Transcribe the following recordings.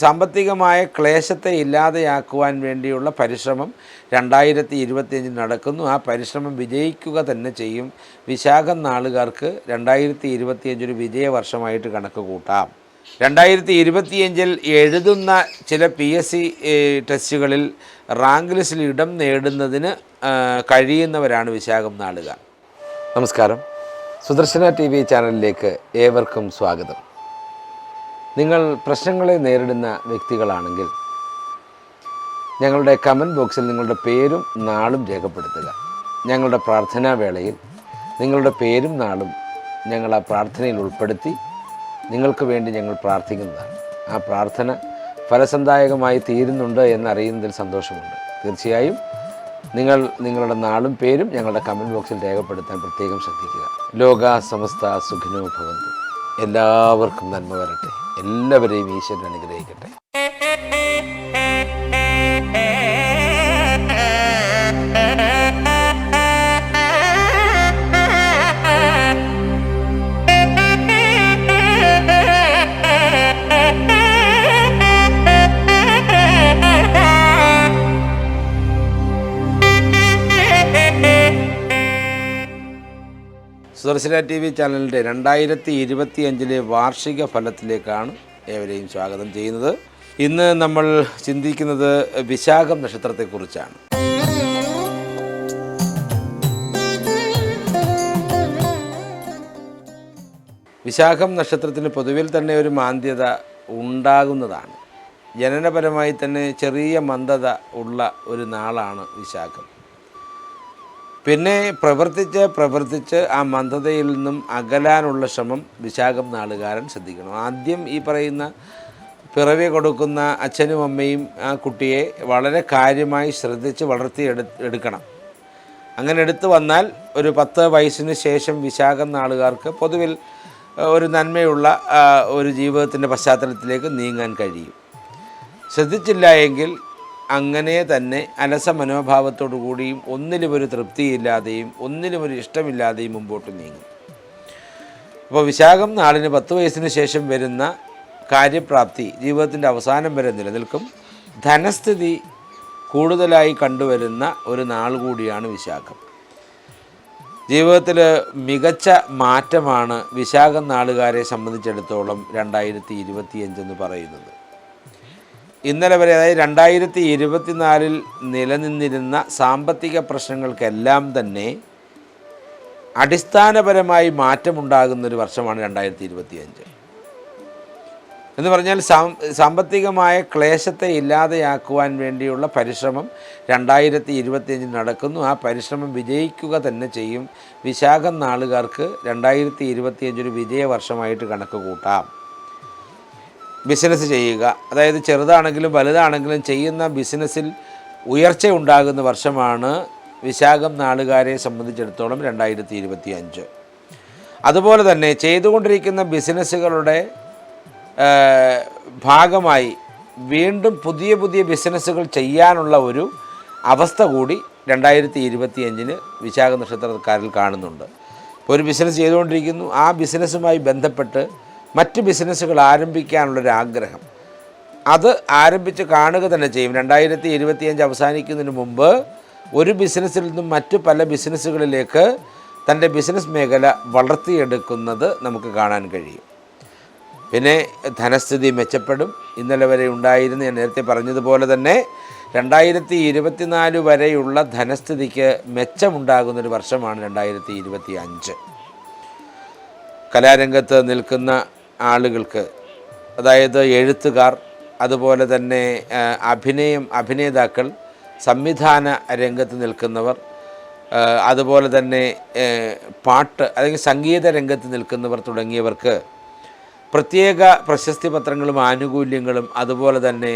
സാമ്പത്തികമായ ക്ലേശത്തെ ഇല്ലാതെയാക്കുവാൻ വേണ്ടിയുള്ള പരിശ്രമം രണ്ടായിരത്തി ഇരുപത്തിയഞ്ചിൽ നടക്കുന്നു. ആ പരിശ്രമം വിജയിക്കുക തന്നെ ചെയ്യും. വിശാഖം നാളുകാർക്ക് രണ്ടായിരത്തി ഇരുപത്തിയഞ്ചൊരു വിജയവർഷമായിട്ട് കണക്ക് കൂട്ടാം. രണ്ടായിരത്തി ഇരുപത്തിയഞ്ചിൽ എഴുതുന്ന ചില പി എസ് സി ടെസ്റ്റുകളിൽ റാങ്ക് ലിസ്റ്റിൽ ഇടം നേടുന്നതിന് കഴിയുന്നവരാണ് വിശാഖം നാളുകാർ. നമസ്കാരം. സുദർശന ടി വി ചാനലിലേക്ക് ഏവർക്കും സ്വാഗതം. നിങ്ങൾ പ്രശ്നങ്ങളെ നേരിടുന്ന വ്യക്തികളാണെങ്കിൽ ഞങ്ങളുടെ കമന്റ് ബോക്സിൽ നിങ്ങളുടെ പേരും നാളും രേഖപ്പെടുത്തുക. ഞങ്ങളുടെ പ്രാർത്ഥനാ വേളയിൽ നിങ്ങളുടെ പേരും നാളും ഞങ്ങൾ ആ പ്രാർത്ഥനയിൽ ഉൾപ്പെടുത്തി നിങ്ങൾക്ക് വേണ്ടി ഞങ്ങൾ പ്രാർത്ഥിക്കുന്നതാണ്. ആ പ്രാർത്ഥന ഫലസന്ദായകമായി തീരുന്നുണ്ട് എന്നറിയുന്നതിൽ സന്തോഷമുണ്ട്. തീർച്ചയായും നിങ്ങൾ നിങ്ങളുടെ നാളും പേരും ഞങ്ങളുടെ കമന്റ് ബോക്സിൽ രേഖപ്പെടുത്താൻ പ്രത്യേകം ശ്രദ്ധിക്കുക. ലോക സമസ്ത സുഖിനോ ഭവന്തു. എല്ലാവർക്കും നന്മ വരട്ടെ. എല്ലാവരെയും ഈശ്വരൻ അനുഗ്രഹിക്കട്ടെ. സുദർശന ടി വി ചാനലിന്റെ രണ്ടായിരത്തി ഇരുപത്തി അഞ്ചിലെ വാർഷിക ഫലത്തിലേക്കാണ് ഏവരെയും സ്വാഗതം ചെയ്യുന്നത്. ഇന്ന് നമ്മൾ ചിന്തിക്കുന്നത് വിശാഖം നക്ഷത്രത്തെക്കുറിച്ചാണ്. വിശാഖം നക്ഷത്രത്തിന് പൊതുവിൽ തന്നെ ഒരു മാന്ദ്യത ഉണ്ടാകുന്നതാണ്. ജനനപരമായി തന്നെ ചെറിയ മന്ദത ഉള്ള ഒരു നാളാണ് വിശാഖം. പിന്നെ പ്രവർത്തിച്ച് പ്രവർത്തിച്ച് ആ മന്ദതയിൽ നിന്നും അകലാനുള്ള ശ്രമം വിശാഖം നാളുകാരൻ ശ്രദ്ധിക്കണം. ആദ്യം ഈ പറയുന്ന പിറവി കൊടുക്കുന്ന അച്ഛനും അമ്മയും ആ കുട്ടിയെ വളരെ കാര്യമായി ശ്രദ്ധിച്ച് വളർത്തി എടുക്കണം. അങ്ങനെ എടുത്തു വന്നാൽ ഒരു പത്ത് വയസ്സിന് ശേഷം വിശാഖം നാളുകാർക്ക് പൊതുവിൽ ഒരു നന്മയുള്ള ഒരു ജീവിതത്തിന്റെ പശ്ചാത്തലത്തിലേക്ക് നീങ്ങാൻ കഴിയും. ശ്രദ്ധിച്ചില്ല എങ്കിൽ അങ്ങനെ തന്നെ അലസ മനോഭാവത്തോടു കൂടിയും ഒന്നിലും ഒരു തൃപ്തിയില്ലാതെയും ഒന്നിലും ഒരു ഇഷ്ടമില്ലാതെയും മുമ്പോട്ട് നീങ്ങും. അപ്പോൾ വിശാഖം നാളിന് പത്ത് വയസ്സിന് ശേഷം വരുന്ന കാര്യപ്രാപ്തി ജീവിതത്തിന്റെ അവസാനം വരെ നിലനിൽക്കും. ധനസ്ഥിതി കൂടുതലായി കണ്ടുവരുന്ന ഒരു നാൾ കൂടിയാണ് വിശാഖം. ജീവിതത്തിൽ മികച്ച മാറ്റമാണ് വിശാഖം നാളുകാരെ സംബന്ധിച്ചിടത്തോളം രണ്ടായിരത്തി ഇരുപത്തിയഞ്ചെന്ന് പറയുന്നത്. ഇന്നലെ വരെ അതായത് രണ്ടായിരത്തി ഇരുപത്തിനാലിൽ നിലനിന്നിരുന്ന സാമ്പത്തിക പ്രശ്നങ്ങൾക്കെല്ലാം തന്നെ അടിസ്ഥാനപരമായി മാറ്റമുണ്ടാകുന്നൊരു വർഷമാണ് രണ്ടായിരത്തി ഇരുപത്തിയഞ്ച് എന്ന് പറഞ്ഞാൽ സാമ്പത്തികമായ ക്ലേശത്തെ ഇല്ലാതെയാക്കുവാൻ വേണ്ടിയുള്ള പരിശ്രമം രണ്ടായിരത്തി ഇരുപത്തിയഞ്ചിൽ നടക്കുന്നു. ആ പരിശ്രമം വിജയിക്കുക തന്നെ ചെയ്യും. വിശാഖം നാളുകാർക്ക് രണ്ടായിരത്തി ഇരുപത്തിയഞ്ചൊരു വിജയവർഷമായിട്ട് കണക്ക് കൂട്ടാം. ബിസിനസ് ചെയ്യുക. അതായത് ചെറുതാണെങ്കിലും വലുതാണെങ്കിലും ചെയ്യുന്ന ബിസിനസ്സിൽ ഉയർച്ച ഉണ്ടാകുന്ന വർഷമാണ് വിശാഖം നാളുകാരെ സംബന്ധിച്ചിടത്തോളം രണ്ടായിരത്തി ഇരുപത്തി അഞ്ച് അതുപോലെ തന്നെ ചെയ്തുകൊണ്ടിരിക്കുന്ന ബിസിനസ്സുകളുടെ ഭാഗമായി വീണ്ടും പുതിയ പുതിയ ബിസിനസ്സുകൾ ചെയ്യാനുള്ള ഒരു അവസ്ഥ കൂടി രണ്ടായിരത്തി ഇരുപത്തി അഞ്ചിന് വിശാഖ നക്ഷത്രക്കാരിൽ കാണുന്നുണ്ട്. ഇപ്പോൾ ഒരു ബിസിനസ് ചെയ്തുകൊണ്ടിരിക്കുന്നു. ആ ബിസിനസ്സുമായി ബന്ധപ്പെട്ട് മറ്റ് ബിസിനസ്സുകൾ ആരംഭിക്കാനുള്ളൊരാഗ്രഹം. അത് ആരംഭിച്ച് കാണുക തന്നെ ചെയ്യും. രണ്ടായിരത്തി ഇരുപത്തിയഞ്ച് അവസാനിക്കുന്നതിന് മുമ്പ് ഒരു ബിസിനസ്സിൽ നിന്നും മറ്റു പല ബിസിനസ്സുകളിലേക്ക് തന്റെ ബിസിനസ് മേഖല വളർത്തിയെടുക്കുന്നത് നമുക്ക് കാണാൻ കഴിയും. പിന്നെ ധനസ്ഥിതി മെച്ചപ്പെടും. ഇന്നലെ വരെ ഉണ്ടായിരുന്നു. ഞാൻ നേരത്തെ പറഞ്ഞതുപോലെ തന്നെ രണ്ടായിരത്തി ഇരുപത്തിനാല് വരെയുള്ള ധനസ്ഥിതിക്ക് മെച്ചമുണ്ടാകുന്നൊരു വർഷമാണ് രണ്ടായിരത്തി ഇരുപത്തി അഞ്ച് കലാരംഗത്ത് നിൽക്കുന്ന ആളുകൾക്ക് അതായത് എഴുത്തുകാർ അതുപോലെ തന്നെ അഭിനയം അഭിനേതാക്കൾ സംവിധാന രംഗത്ത് നിൽക്കുന്നവർ അതുപോലെ തന്നെ പാട്ട് അല്ലെങ്കിൽ സംഗീത രംഗത്ത് നിൽക്കുന്നവർ തുടങ്ങിയവർക്ക് പ്രത്യേക പ്രശസ്തി പത്രങ്ങളും ആനുകൂല്യങ്ങളും അതുപോലെ തന്നെ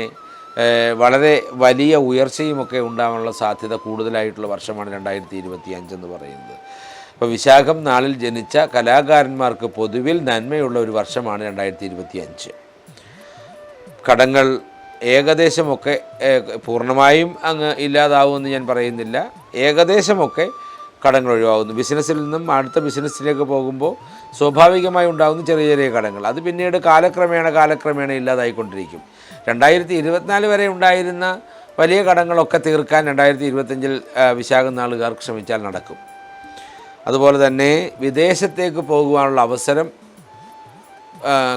വളരെ വലിയ ഉയർച്ചയുമൊക്കെ ഉണ്ടാകാനുള്ള സാധ്യത കൂടുതലായിട്ടുള്ള വർഷമാണ് രണ്ടായിരത്തി ഇരുപത്തി അഞ്ചെന്ന് പറയുന്നത്. അപ്പോൾ വിശാഖം നാളിൽ ജനിച്ച കലാകാരന്മാർക്ക് പൊതുവിൽ നന്മയുള്ള ഒരു വർഷമാണ് രണ്ടായിരത്തി ഇരുപത്തി അഞ്ച് കടങ്ങൾ ഏകദേശമൊക്കെ പൂർണമായും അങ്ങ് ഇല്ലാതാവുമെന്ന് ഞാൻ പറയുന്നില്ല. ഏകദേശമൊക്കെ കടങ്ങൾ ഒഴിവാകുന്നു. ബിസിനസ്സിൽ നിന്നും അടുത്ത ബിസിനസ്സിലേക്ക് പോകുമ്പോൾ സ്വാഭാവികമായി ഉണ്ടാകുന്ന ചെറിയ ചെറിയ കടങ്ങൾ. അത് പിന്നീട് കാലക്രമേണ കാലക്രമേണ ഇല്ലാതായിക്കൊണ്ടിരിക്കും. രണ്ടായിരത്തി ഇരുപത്തിനാല് വരെ ഉണ്ടായിരുന്ന വലിയ കടങ്ങളൊക്കെ തീർക്കാൻ രണ്ടായിരത്തി ഇരുപത്തഞ്ചിൽ വിശാഖം നാളുകാർക്ക് ശ്രമിച്ചാൽ നടക്കും. അതുപോലെ തന്നെ വിദേശത്തേക്ക് പോകുവാനുള്ള അവസരം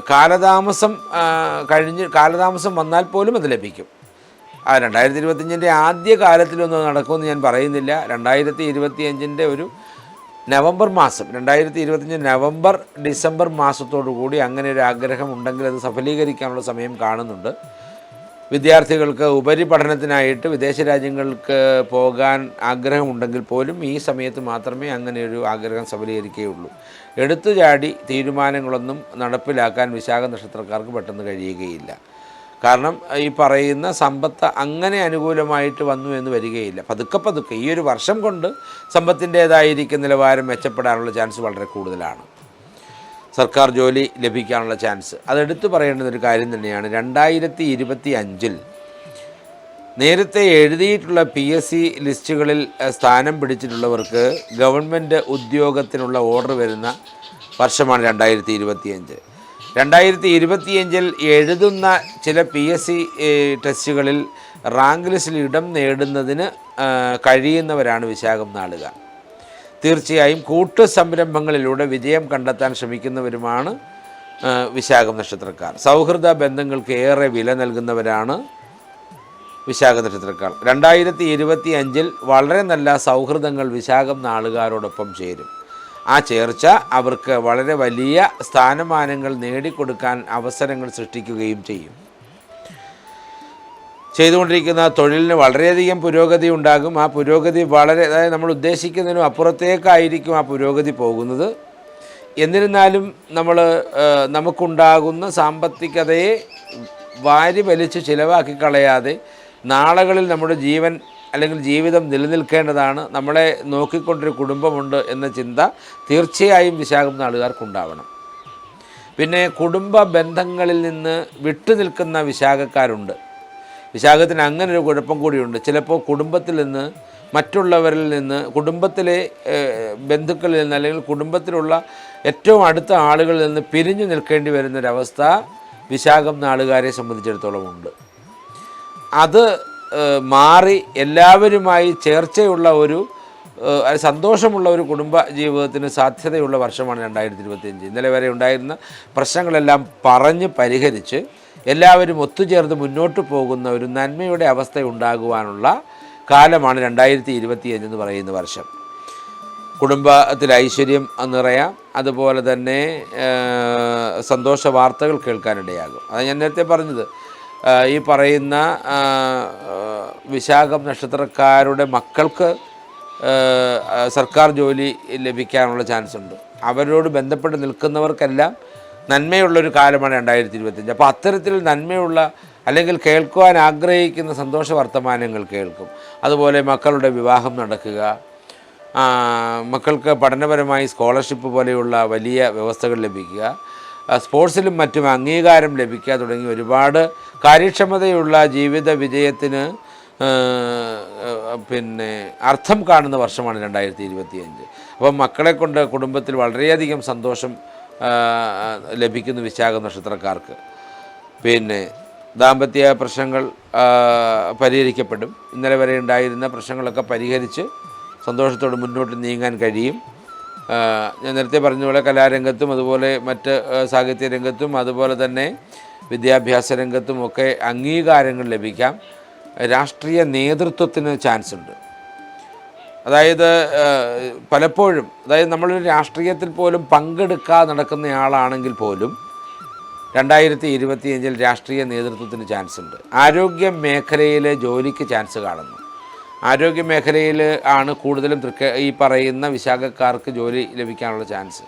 കാലതാമസം കഴിഞ്ഞ് കാലതാമസം വന്നാൽ പോലും അത് ലഭിക്കും. ആ രണ്ടായിരത്തി ഇരുപത്തിയഞ്ചിന്റെ ആദ്യ കാലത്തിലൊന്നും നടക്കുമെന്ന് ഞാൻ പറയുന്നില്ല. രണ്ടായിരത്തി ഇരുപത്തിയഞ്ചിന്റെ ഒരു നവംബർ മാസം രണ്ടായിരത്തി ഇരുപത്തിയഞ്ച് നവംബർ ഡിസംബർ മാസത്തോടു കൂടി അങ്ങനെ ഒരു ആഗ്രഹം ഉണ്ടെങ്കിൽ അത് സഫലീകരിക്കാനുള്ള സമയം കാണുന്നുണ്ട്. വിദ്യാർത്ഥികൾക്ക് ഉപരിപഠനത്തിനായിട്ട് വിദേശ രാജ്യങ്ങൾക്ക് പോകാൻ ആഗ്രഹമുണ്ടെങ്കിൽ പോലും ഈ സമയത്ത് മാത്രമേ അങ്ങനെ ഒരു ആഗ്രഹം സഫലീകരിക്കുകയുള്ളൂ. എടുത്തു ചാടി തീരുമാനങ്ങളൊന്നും നടപ്പിലാക്കാൻ വിശാഖ നക്ഷത്രക്കാർക്ക് പെട്ടെന്ന് കഴിയുകയില്ല. കാരണം ഈ പറയുന്ന സമ്പത്ത് അങ്ങനെ അനുകൂലമായിട്ട് വന്നു എന്ന് വരികയില്ല. പതുക്കെ പതുക്കെ ഈ ഒരു വർഷം കൊണ്ട് സമ്പത്തിന്റേതായിരിക്കും നിലവാരം മെച്ചപ്പെടാനുള്ള ചാൻസ് വളരെ കൂടുതലാണ്. സർക്കാർ ജോലി ലഭിക്കാനുള്ള ചാൻസ്. അതെടുത്ത് പറയേണ്ടുന്ന ഒരു കാര്യം തന്നെയാണ്. രണ്ടായിരത്തി ഇരുപത്തി അഞ്ചിൽ നേരത്തെ എഴുതിയിട്ടുള്ള പി എസ് സി ലിസ്റ്റുകളിൽ സ്ഥാനം പിടിച്ചിട്ടുള്ളവർക്ക് ഗവൺമെന്റ് ഉദ്യോഗത്തിനുള്ള ഓർഡർ വരുന്ന വർഷമാണ് രണ്ടായിരത്തി ഇരുപത്തിയഞ്ച് രണ്ടായിരത്തി ഇരുപത്തിയഞ്ചിൽ എഴുതുന്ന ചില പി എസ് സി ടെസ്റ്റുകളിൽ റാങ്ക് ലിസ്റ്റിൽ ഇടം നേടുന്നതിന് കഴിയുന്നവരാണ് വിശാഖം നാളുകാർ തീർച്ചയായും കൂട്ടു സംരംഭങ്ങളിലൂടെ വിജയം കണ്ടെത്താൻ ശ്രമിക്കുന്നവരുമാണ് വിശാഖ നക്ഷത്രക്കാർ. സൗഹൃദ ബന്ധങ്ങൾക്ക് ഏറെ വില നൽകുന്നവരാണ് വിശാഖ നക്ഷത്രക്കാർ. രണ്ടായിരത്തി ഇരുപത്തി അഞ്ചിൽ വളരെ നല്ല സൗഹൃദങ്ങൾ വിശാഖം നാളുകാരോടൊപ്പം ചേരും. ആ ചേർച്ച അവർക്ക് വളരെ വലിയ സ്ഥാനമാനങ്ങൾ നേടിക്കൊടുക്കാൻ അവസരങ്ങൾ സൃഷ്ടിക്കുകയും ചെയ്യും. ചെയ്തുകൊണ്ടിരിക്കുന്ന തൊഴിലിന് വളരെയധികം പുരോഗതി ഉണ്ടാകും. ആ പുരോഗതി വളരെ അതായത് നമ്മൾ ഉദ്ദേശിക്കുന്നതിനും അപ്പുറത്തേക്കായിരിക്കും ആ പുരോഗതി പോകുന്നത്. എന്നിരുന്നാലും നമ്മൾ നമുക്കുണ്ടാകുന്ന സാമ്പത്തികതയെ വാരി വലിച്ച് ചിലവാക്കി കളയാതെ നാളുകളിൽ നമ്മുടെ ജീവൻ അല്ലെങ്കിൽ ജീവിതം നിലനിൽക്കേണ്ടതാണ്. നമ്മളെ നോക്കിക്കൊണ്ടൊരു കുടുംബമുണ്ട് എന്ന ചിന്ത തീർച്ചയായും വിശാഖം നാളുകാർക്കുണ്ടാവണം. പിന്നെ കുടുംബ ബന്ധങ്ങളിൽ നിന്ന് വിട്ടുനിൽക്കുന്ന വിശാഖക്കാരുണ്ട്. വിശാഖത്തിന് അങ്ങനെ ഒരു കുഴപ്പം കൂടിയുണ്ട്. ചിലപ്പോൾ കുടുംബത്തിൽ നിന്ന് മറ്റുള്ളവരിൽ നിന്ന് കുടുംബത്തിലെ ബന്ധുക്കളിൽ നിന്ന് അല്ലെങ്കിൽ കുടുംബത്തിലുള്ള ഏറ്റവും അടുത്ത ആളുകളിൽ നിന്ന് പിരിഞ്ഞു നിൽക്കേണ്ടി വരുന്നൊരവസ്ഥ വിശാഖം നാളുകാരെ സംബന്ധിച്ചിടത്തോളം ഉണ്ട്. അത് മാറി എല്ലാവരുമായി ചേർച്ചയുള്ള ഒരു സന്തോഷമുള്ള ഒരു കുടുംബ ജീവിതത്തിന് സാധ്യതയുള്ള വർഷമാണ് രണ്ടായിരത്തി ഇരുപത്തിയഞ്ച്. ഇന്നലെ വരെ ഉണ്ടായിരുന്ന പ്രശ്നങ്ങളെല്ലാം പറഞ്ഞ് പരിഹരിച്ച് എല്ലാവരും ഒത്തുചേർന്ന് മുന്നോട്ട് പോകുന്ന ഒരു നന്മയുടെ അവസ്ഥ ഉണ്ടാകുവാനുള്ള കാലമാണ് രണ്ടായിരത്തി ഇരുപത്തിയഞ്ച് എന്ന് പറയുന്ന വർഷം. കുടുംബത്തിൽ ഐശ്വര്യം നിറയാം അതുപോലെ തന്നെ സന്തോഷ വാർത്തകൾ കേൾക്കാനിടയാകും. അത് ഞാൻ നേരത്തെ പറഞ്ഞത് ഈ പറയുന്ന വിശാഖം നക്ഷത്രക്കാരുടെ മക്കൾക്ക് സർക്കാർ ജോലി ലഭിക്കാനുള്ള ചാൻസ് ഉണ്ട് അവരോട് ബന്ധപ്പെട്ട് നിൽക്കുന്നവർക്കെല്ലാം നന്മയുള്ളൊരു കാലമാണ് രണ്ടായിരത്തി ഇരുപത്തഞ്ച് അപ്പോൾ അത്തരത്തിൽ നന്മയുള്ള അല്ലെങ്കിൽ കേൾക്കുവാൻ ആഗ്രഹിക്കുന്ന സന്തോഷ വർത്തമാനങ്ങൾ കേൾക്കും. അതുപോലെ മക്കളുടെ വിവാഹം നടക്കുക. മക്കൾക്ക് പഠനപരമായി സ്കോളർഷിപ്പ് പോലെയുള്ള വലിയ വ്യവസ്ഥകൾ ലഭിക്കുക. സ്പോർട്സിലും മറ്റും അംഗീകാരം ലഭിക്കുക തുടങ്ങി ഒരുപാട് കാര്യക്ഷമതയുള്ള ജീവിത വിജയത്തിന് പിന്നെ അർത്ഥം കാണുന്ന വർഷമാണ് രണ്ടായിരത്തി ഇരുപത്തിയഞ്ച് അപ്പം മക്കളെ കൊണ്ട് കുടുംബത്തിൽ വളരെയധികം സന്തോഷം ലഭിക്കുന്നു വിശാഖ നക്ഷത്രക്കാർക്ക്. പിന്നെ ദാമ്പത്യ പ്രശ്നങ്ങൾ പരിഹരിക്കപ്പെടും. ഇന്നലെ വരെ ഉണ്ടായിരുന്ന പ്രശ്നങ്ങളൊക്കെ പരിഹരിച്ച് സന്തോഷത്തോടെ മുന്നോട്ട് നീങ്ങാൻ കഴിയും. ഞാൻ നേരത്തെ പറഞ്ഞതുപോലെ പോലെ കലാരംഗത്തും അതുപോലെ മറ്റ് സാഹിത്യ രംഗത്തും അതുപോലെ തന്നെ വിദ്യാഭ്യാസ രംഗത്തും ഒക്കെ അംഗീകാരങ്ങൾ ലഭിക്കാം. രാഷ്ട്രീയ നേതൃത്വത്തിന് ചാൻസ് ഉണ്ട് അതായത് പലപ്പോഴും അതായത് നമ്മളൊരു രാഷ്ട്രീയത്തിൽ പോലും പങ്കെടുക്കാതെ നടക്കുന്നയാളാണെങ്കിൽ പോലും രണ്ടായിരത്തി ഇരുപത്തിയഞ്ചിൽ രാഷ്ട്രീയ നേതൃത്വത്തിന് ചാൻസ് ഉണ്ട് ആരോഗ്യ മേഖലയിലെ ജോലിക്ക് ചാൻസ് കാണുന്നു. ആരോഗ്യ മേഖലയിൽ ആണ് കൂടുതലും തൃക്ക ഈ പറയുന്ന വിശാഖക്കാർക്ക് ജോലി ലഭിക്കാനുള്ള ചാൻസ്.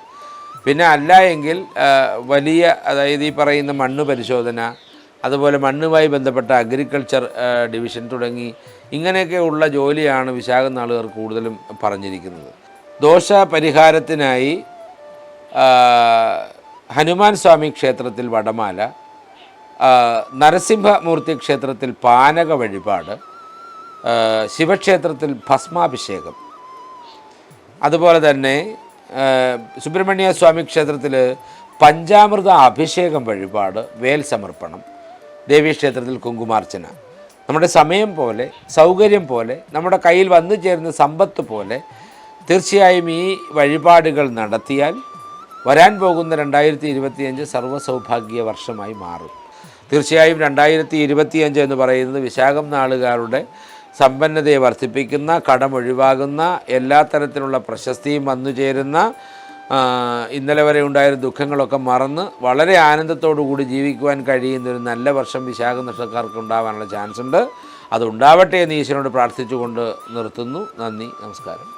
പിന്നെ അല്ല എങ്കിൽ വലിയ അതായത് ഈ പറയുന്ന മണ്ണ് പരിശോധന അതുപോലെ മണ്ണുമായി ബന്ധപ്പെട്ട അഗ്രികൾച്ചർ ഡിവിഷൻ തുടങ്ങി ഇങ്ങനെയൊക്കെയുള്ള ജോലിയാണ് വിശാഖം നാളുകാർ കൂടുതലും പറഞ്ഞിരിക്കുന്നത്. ദോഷ പരിഹാരത്തിനായി ഹനുമാൻ സ്വാമി ക്ഷേത്രത്തിൽ വടമാല നരസിംഹമൂർത്തി ക്ഷേത്രത്തിൽ പാനക വഴിപാട് ശിവക്ഷേത്രത്തിൽ ഭസ്മാഭിഷേകം. അതുപോലെ തന്നെ സുബ്രഹ്മണ്യ സ്വാമി ക്ഷേത്രത്തിൽ പഞ്ചാമൃത അഭിഷേകം വഴിപാട് വേൽ സമർപ്പണം ദേവീക്ഷേത്രത്തിൽ കുങ്കുമാർച്ചന. നമ്മുടെ സമയം പോലെ സൗകര്യം പോലെ നമ്മുടെ കയ്യിൽ വന്നു ചേരുന്ന സമ്പത്ത് പോലെ തീർച്ചയായും ഈ വഴിപാടുകൾ നടത്തിയാൽ വരാൻ പോകുന്ന രണ്ടായിരത്തി ഇരുപത്തിയഞ്ച് സർവസൗഭാഗ്യ വർഷമായി മാറും. തീർച്ചയായും രണ്ടായിരത്തി ഇരുപത്തിയഞ്ച് എന്ന് പറയുന്നത് വിശാഖം നാളുകാരുടെ സമ്പന്നതയെ വർദ്ധിപ്പിക്കുന്ന കടമൊഴിവാകുന്ന എല്ലാ തരത്തിലുള്ള പ്രശസ്തിയും വന്നു ചേരുന്ന ഇന്നലെ വരെ ഉണ്ടായിരുന്ന ദുഃഖങ്ങളൊക്കെ മറന്ന് വളരെ ആനന്ദത്തോടു കൂടി ജീവിക്കുവാൻ കഴിയുന്ന ഒരു നല്ല വർഷം വിശാഖ നക്ഷത്രക്കാർക്ക് ഉണ്ടാവാനുള്ള ചാൻസ് ഉണ്ട് അതുണ്ടാവട്ടെ എന്ന് ഈശ്വരനോട് പ്രാർത്ഥിച്ചുകൊണ്ട് നിർത്തുന്നു. നന്ദി. നമസ്കാരം.